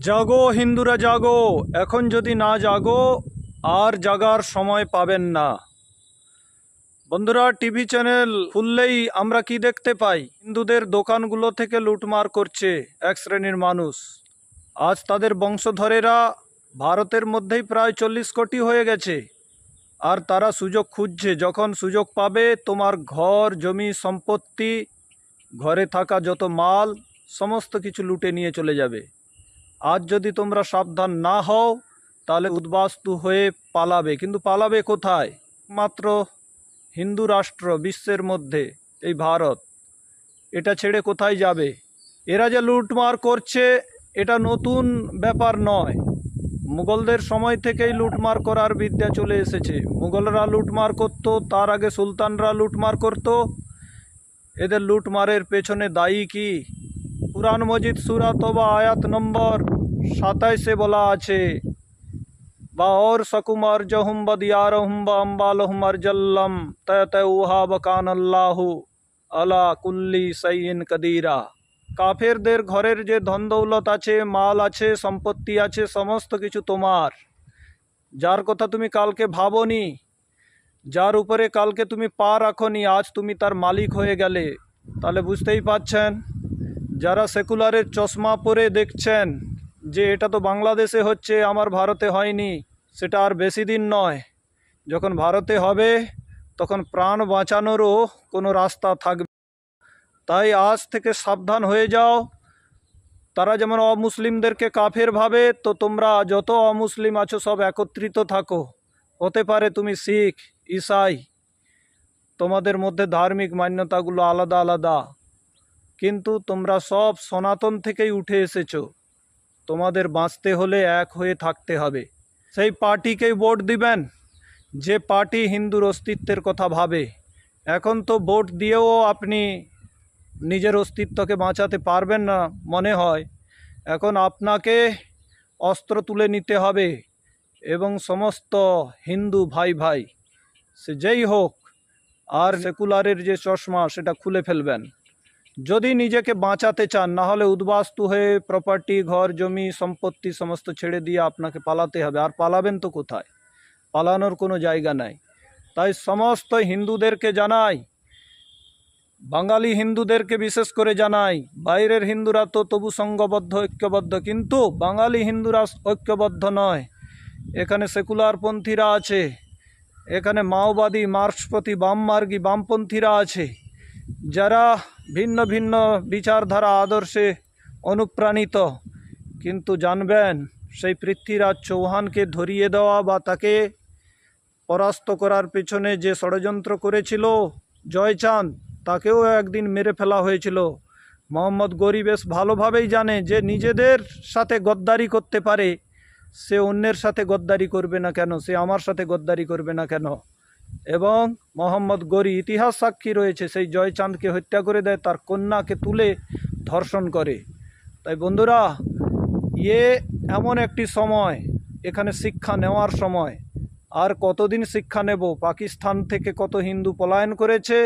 জাগো হিন্দুরা, জাগো। এখন যদি না জাগো, আর জাগার সময় পাবেন না। বন্ধুরা, টিভি চ্যানেল খুললেই আমরা কি দেখতে পাই? হিন্দুদের দোকানগুলো থেকে লুটমার করছে এক শ্রেণির মানুষ। আজ তাদের বংশধরেরা ভারতের মধ্যেই প্রায় চল্লিশ কোটি হয়ে গেছে। আর তারা সুযোগ খুঁজছে। যখন সুযোগ পাবে, তোমার ঘর, জমি, সম্পত্তি, ঘরে থাকা যত মাল, সমস্ত কিছু লুটে নিয়ে চলে যাবে। আজ যদি তোমরা সাবধান না হও, তাহলে উদ্বাস্তু হয়ে পালাবে। কিন্তু পালাবে কোথায়? মাত্র হিন্দু রাষ্ট্র বিশ্বের মধ্যে, এই ভারত। এটা ছেড়ে কোথায় যাবে? এরা যে লুটমার করছে, এটা নতুন ব্যাপার নয়। মুঘলদের সময় থেকেই লুটমার করার বিদ্যা চলে এসেছে। মুঘলরা লুটমার করতো, তার আগে সুলতানরা লুটমার করতো। এদের লুটমারের পেছনে দায়ী কি? কুরআন মজিদ সুরা তোবা আয়াত নম্বর সাতাইশে বলা আছে, বা ওর সকুমার জহুম বদিয়ার হুম বা আম্বাল হুমার জল্লম তয় উহা বকান আল্লাহু আলা কুল্লি সাইন কদিরা। কাফেরদের ঘরের যে ধন দৌলত আছে, মাল আছে, সম্পত্তি আছে, সমস্ত কিছু তোমার। যার কথা তুমি কালকে ভাবনি, যার উপরে কালকে তুমি পা রাখনি, আজ তুমি তার মালিক হয়ে গেলে। তাহলে বুঝতেই পাচ্ছেন যারা সেকুলারের চশমা পরে দেখছেন যে এটা তো বাংলাদেশে হচ্ছে, আমার ভারতে হয়নি, সেটা আর বেশি দিন নয়। যখন ভারতে হবে, তখন প্রাণ বাঁচানোরও কোনো রাস্তা থাকবে তাই আজ থেকে সাবধান হয়ে যাও। তারা যেমন অমুসলিমদেরকে কাফের ভাবে, তো তোমরা যত অমুসলিম আছো সব একত্রিত থাকো। হতে পারে তুমি শিখ, ইসাই, তোমাদের মধ্যে ধার্মিক মান্যতাগুলো আলাদা আলাদা। কিন্তু তোমরা সব সনাতন থেকেই উঠে এসেছ। তোমাদের বাঁচতে হলে এক হয়ে থাকতে হবে। সেই পার্টিকেই ভোট দিবেন। যে পার্টি হিন্দুর অস্তিত্বের কথা ভাবে, এখন তো ভোট দিয়েও আপনি নিজের অস্তিত্বকে বাঁচাতে পারবেন না মনে হয়। এখন আপনাকে অস্ত্র তুলে নিতে হবে এবং সমস্ত হিন্দু ভাই ভাই, সে যেই হোক, আর সেকুলারের যে চশমা, সেটা খুলে ফেলবেন। যদি নিজেকে বাঁচাতে চান না হলে উদ্বাস্তু হয়ে প্রপার্টি ঘর, জমি, সম্পত্তি সমস্ত ছেড়ে দিয়ে আপনাকে পালাতে হবে। আর পালাবেন তো কোথায়? পালানোর কোনো জায়গা নাই। তাই সমস্ত হিন্দুদেরকে জানাই, বাঙালি হিন্দুদেরকে বিশেষ করে জানাই, বাইরের হিন্দুরা তো তবু সঙ্গবদ্ধ, ঐক্যবদ্ধ, কিন্তু বাঙালি হিন্দুরা ঐক্যবদ্ধ নয়। এখানে সেকুলারপন্থীরা আছে, এখানে মাওবাদী, মার্ক্সপতি বামমার্গী বামপন্থীরা আছে। যারা ভিন্ন ভিন্ন বিচারধারা আদর্শে অনুপ্রাণিত, কিন্তু জানবেন সেই পৃথ্বীরাজ চৌহানকে ধরিয়ে দেওয়া বা তাকে পরাস্ত করার পেছনে যে ষড়যন্ত্র করেছিল, জয়চাঁদ, তাকেও একদিন মেরে ফেলা হয়েছিল। মোহাম্মদ গরি বেশ ভালোভাবেই জানে যে নিজেদের সাথে গদ্দারি করতে পারে, সে অন্যের সাথে গদ্দারি করবে না কেন, সে আমার সাথে গদ্দারি করবে না কেন। এবং মোহাম্মদ গরি ইতিহাস সাক্ষী রয়েছে, সেই জয়চাঁদকে হত্যা করে দেয়, তার কন্যাকে তুলে ধর্ষণ করে। তাই বন্ধুরা ইয়ে এমন একটি সময়, এখানে শিক্ষা নেওয়ার সময়। আর কতদিন শিক্ষা নেব? পাকিস্তান থেকে কত হিন্দু পলায়ন করেছে?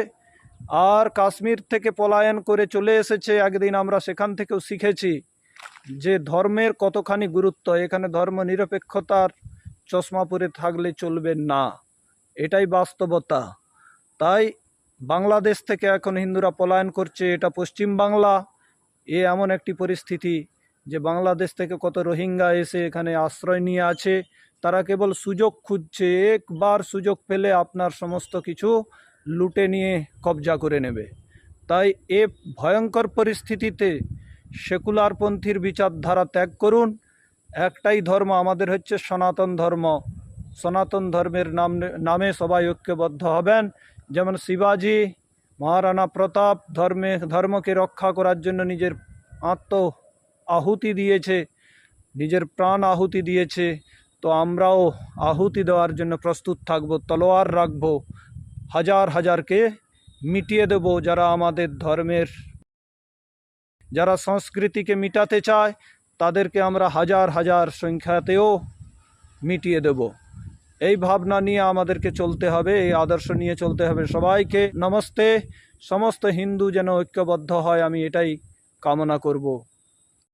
আর কাশ্মীর থেকে পলায়ন করে চলে এসেছে, একদিন আমরা সেখান থেকেও শিখেছি যে ধর্মের কতখানি গুরুত্ব, এখানে ধর্ম নিরপেক্ষতার চশমা পরে থাকলে চলবে না। এটাই বাস্তবতা। তাই বাংলাদেশ থেকে এখন হিন্দুরা পলায়ন করছে, এটা পশ্চিম বাংলা। এ এমন একটি পরিস্থিতি যে বাংলাদেশ থেকে কত রোহিঙ্গা এসে এখানে আশ্রয় নিয়ে আছে, তারা কেবল সুযোগ খুঁজছে, একবার সুযোগ পেলে আপনার সমস্ত কিছু লুটে নিয়ে কবজা করে নেবে। তাই এ ভয়ঙ্কর পরিস্থিতিতে সেকুলারপন্থীর বিচারধারা ত্যাগ করুন। একটাই ধর্ম আমাদের হচ্ছে সনাতন ধর্ম। সনাতন ধর্মের নাম নামে সবাই ঐক্যবদ্ধ হবেন। যেমন শিবাজি, মহারানা প্রতাপ ধর্মে, ধর্মকে রক্ষা করার জন্য নিজের আত্ম আহুতি দিয়েছে, নিজের প্রাণ আহুতি দিয়েছে। তো আমরাও আহুতি দেওয়ার জন্য প্রস্তুত থাকব, তলোয়ার রাখব, হাজার হাজারকে মিটিয়ে দেব যারা আমাদের ধর্মের, যারা সংস্কৃতিকে মিটাতে চায়, তাদেরকে আমরা হাজার হাজার সংখ্যাতেও মিটিয়ে দেব। এই ভাবনা নিয়ে আমাদেরকে চলতে হবে, এই আদর্শ নিয়ে চলতে হবে সবাইকে। নমস্তে। সমস্ত হিন্দু যেন ঐক্যবদ্ধ হয়, আমি এটাই কামনা করব।